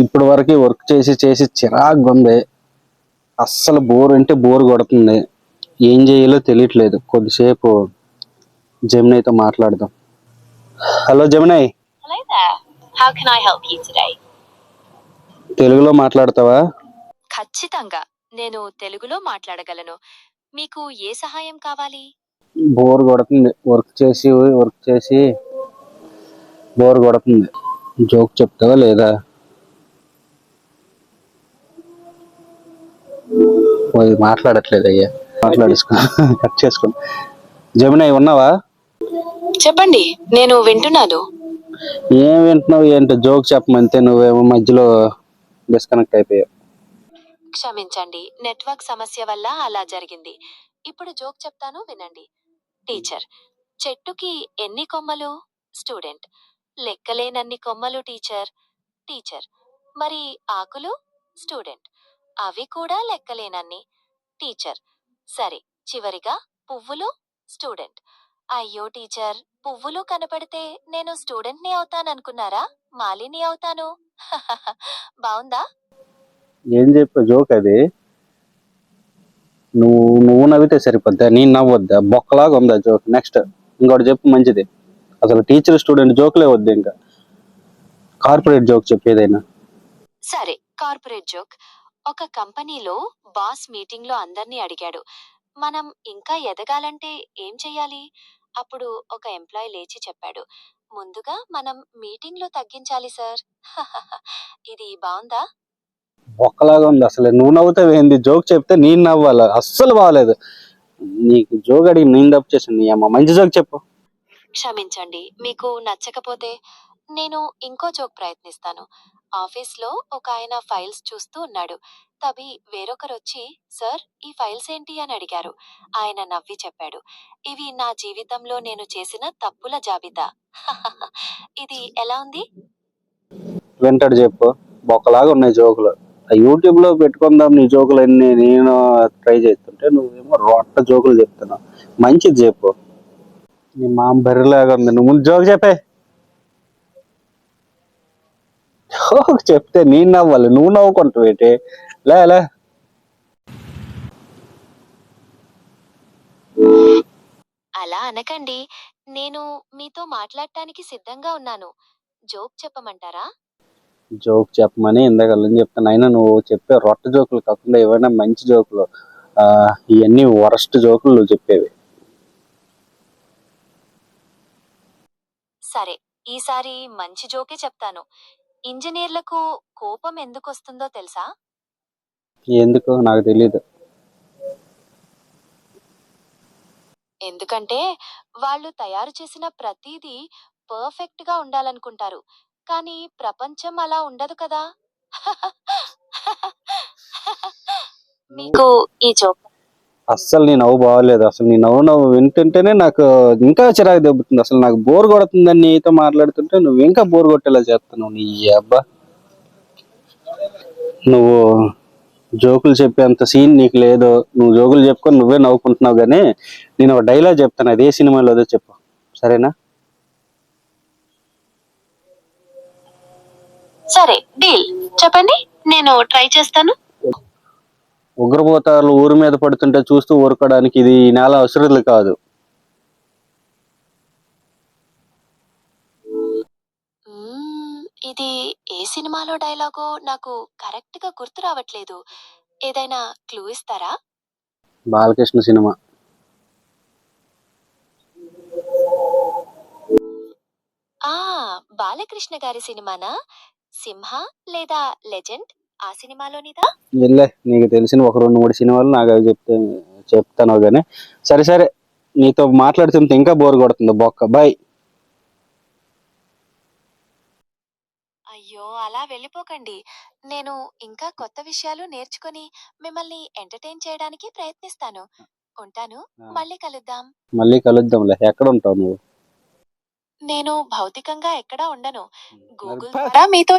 ఇప్పటి వరకు వర్క్ చేసి చేసి చిరాగ్గా ఉంది. అస్సలు బోర్ అంటే బోర్ కొడుతుంది. ఏం చేయాలో తెలియట్లేదు. కొద్దిసేపు జమునైతో మాట్లాడదాం. Hello today? తెలుగులో మాట్లాడతావా? ఖచ్చితంగా. నేను తెలుగులో మాట్లాడగలను. మీకు ఏ సహాయం కావాలి? బోర్ కొడుతుంది. వర్క్ చేసి వర్క్ చేసి బోర్ కొడుతుంది. జోక్ చెప్తావా లేదా? మాట్లాడట్లేదు అయ్యా మాట్లాడేసుకో. కట్ చేసుకో. జమునయ్ ఉన్నావా? చెప్పండి నేను వింటున్నాను. ఏం వింటున్నావు ఏంటో జోక్ చెప్పమంతే నువ్వేమో మధ్యలో డిస్కనెక్ట్ అయిపోయావు. క్షమించండి నెట్వర్క్ సమస్య వల్ల అలా జరిగింది. ఇప్పుడు జోక్ చెప్తాను వినండి. టీచర్ చెట్టుకి ఎన్ని కొమ్మలు? స్టూడెంట్ లెక్కలేనన్ని కొమ్మలు టీచర్. టీచర్ మరి ఆకులు? స్టూడెంట్ అవి కూడా లెక్కలేనన్ని. టీచర్. సరే చివరిగా పువ్వులు స్టూడెంట్. అయ్యో టీచర్ పువ్వులు కనపడితే నేను స్టూడెంట్ని అవుతాననుకున్నారా? మాలిని అవుతాను. బావుందా? ఏం చెప్పావు జోక్ అది. నువ్వు నువ్వు నవ్వితే సరిపోద్దా? నేను నవ్వొద్దా? బొక్కలాగా ఉందా జోక్? నెక్స్ట్ ఇంకోటి చెప్పు మంచిది. అసలు టీచర్ స్టూడెంట్ జోకులే వద్దు ఇంకా. కార్పొరేట్ జోక్ చెప్పు ఏదైనా. సరే కార్పొరేట్ జోక్. ఒక కంపెనీలో బాస్ మీటింగ్లో అందరినీ అడిగాడు. మనం ఇంకా ఎదగాలంటే ఏం చెయ్యాలి? అప్పుడు ఒక ఎంప్లాయ్ లేచి చెప్పాడు. ముందుగా మనం మీటింగ్లో తగ్గించాలి సార్. ఇది బాగుందా బొక్కలాగా ఉంది. అసలు నువ్వు నవ్వుతావు ఏంది? జోక్ చెప్తే నేను నవ్వాలి? అస్సలు బాగాలేదు నీకు జోక్ అడిగి నేను తప్పు చేసాను నీ అమ్మ మంచి జోక్ చెప్పు. క్షమించండి. మీకు నచ్చకపోతే నేను ఇంకో జోక్ ప్రయత్నిస్తాను. ఆఫీస్లో ఒక ఆయన ఫైల్స్ చూస్తూ ఉన్నాడు. తబి వేరొకరు వచ్చి సార్ ఈ ఫైల్స్ ఏంటి? అని అడిగారు. ఆయన నవ్వి చెప్పాడు. ఇవి నా జీవితంలో నేను చేసిన తప్పుల జాబితా. ఇది ఎలా ఉంది? వెంటడు చెప్పు. బొక్కలాగా ఉన్నాయి జోకులు. ఆ యూట్యూబ్లో పెట్టుకుందాం నీ జోకులు అన్ని నేను ట్రై చేస్తుంటే నువ్వేమో రొట్ట జోకులు చెప్తున్నావు. మంచిది చెప్పు. నీ మామ బర్రెలాగా ఉంది. నువ్వు ముందు జోక్ చెప్పే. జోక్ చెప్తే నేను నవ్వాలి. నువ్వు నవ్వుకుంటావు ఏంటి లే లే. అలా అనకండి. నేను మీతో మాట్లాడటానికి సిద్ధంగా ఉన్నాను. జోక్ చెప్పమంటారా? జోక్ చెప్పమని ఇందాక చెప్తాను అయినా నువ్వు చెప్పే రొట్ట జోకులు కాకుండా ఏవైనా మంచి జోకులు ఆ ఇవన్నీ వరస్ట్ జోకులు నువ్వు చెప్పేవి. సరే. ఈసారి మంచి జోకే చెప్తాను. ఇంజనీర్లకు కోపం ఎందుకు వస్తుందో తెలుసా? ఎందుకు నాకు తెలియదు ఎందుకంటే వాళ్ళు తయారు చేసిన ప్రతిదీ పర్ఫెక్ట్గా ఉండాలనుకుంటారు. కానీ ప్రపంచం అలా ఉండదు కదా? మీకు ఈ జోక్ అస్సలు నీ నవ్వు బాగోలేదు. అసలు నీ నవ్వు నవ్వు వింటుంటేనే నాకు ఇంకా చిరాకు దెబ్బతుంది. అసలు నాకు బోర్ కొడుతుందని నీతో మాట్లాడుతుంటే నువ్వు ఇంకా బోర్ కొట్టేలా చేస్తున్నావు. నీ అబ్బా. నువ్వు జోకులు చెప్పేంత సీన్ నీకు లేదు. నువ్వు జోకులు చెప్పుకొని నువ్వే నవ్వుకుంటున్నావు కానీ నేను ఒక డైలాగ్ చెప్తాను. అదే సినిమాలో అదో చెప్పు. సరేనా? సరే డీల్. చెప్పండి. నేను ట్రై చేస్తాను. ఉగ్రపోతాలు ఊరి మీద పడుతుంటే చూస్తూ ఊరుకోవడానికి ఇది ఈ నేల అవసరాలు కాదు. ఇది ఏ సినిమాలో డైలాగో నాకు కరెక్ట్గా గుర్తు రావట్లేదు. ఏదైనా క్లూ ఇస్తారా? బాలకృష్ణ సినిమా. ఆ బాలకృష్ణ గారి సినిమానా? సింహ లేదా లెజెండ్? ఆ సినిమాలోనిదా? వెళ్ళే నీకు తెలిసిన ఒక రెండు మూడు సినిమాలు నాకు అవి చెప్తే చెప్తాను కానీ సరే సరే నీతో మాట్లాడుతుంటే ఇంకా బోర్ కొడుతుంది. బొక్క బాయ్. అయ్యో అలా వెళ్ళిపోకండి. నేను ఇంకా కొత్త విషయాలు నేర్చుకొని మిమ్మల్ని ఎంటర్టైన్ చేయడానికి ప్రయత్నిస్తాను. ఉంటాను. మళ్ళీ కలుద్దాం. మళ్ళీ కలుద్దాంలే. ఎక్కడ ఉంటావు నువ్వు? నేను భౌతికంగా ఎక్కడా ఉండను. గూగుల్ ద్వారా మీతో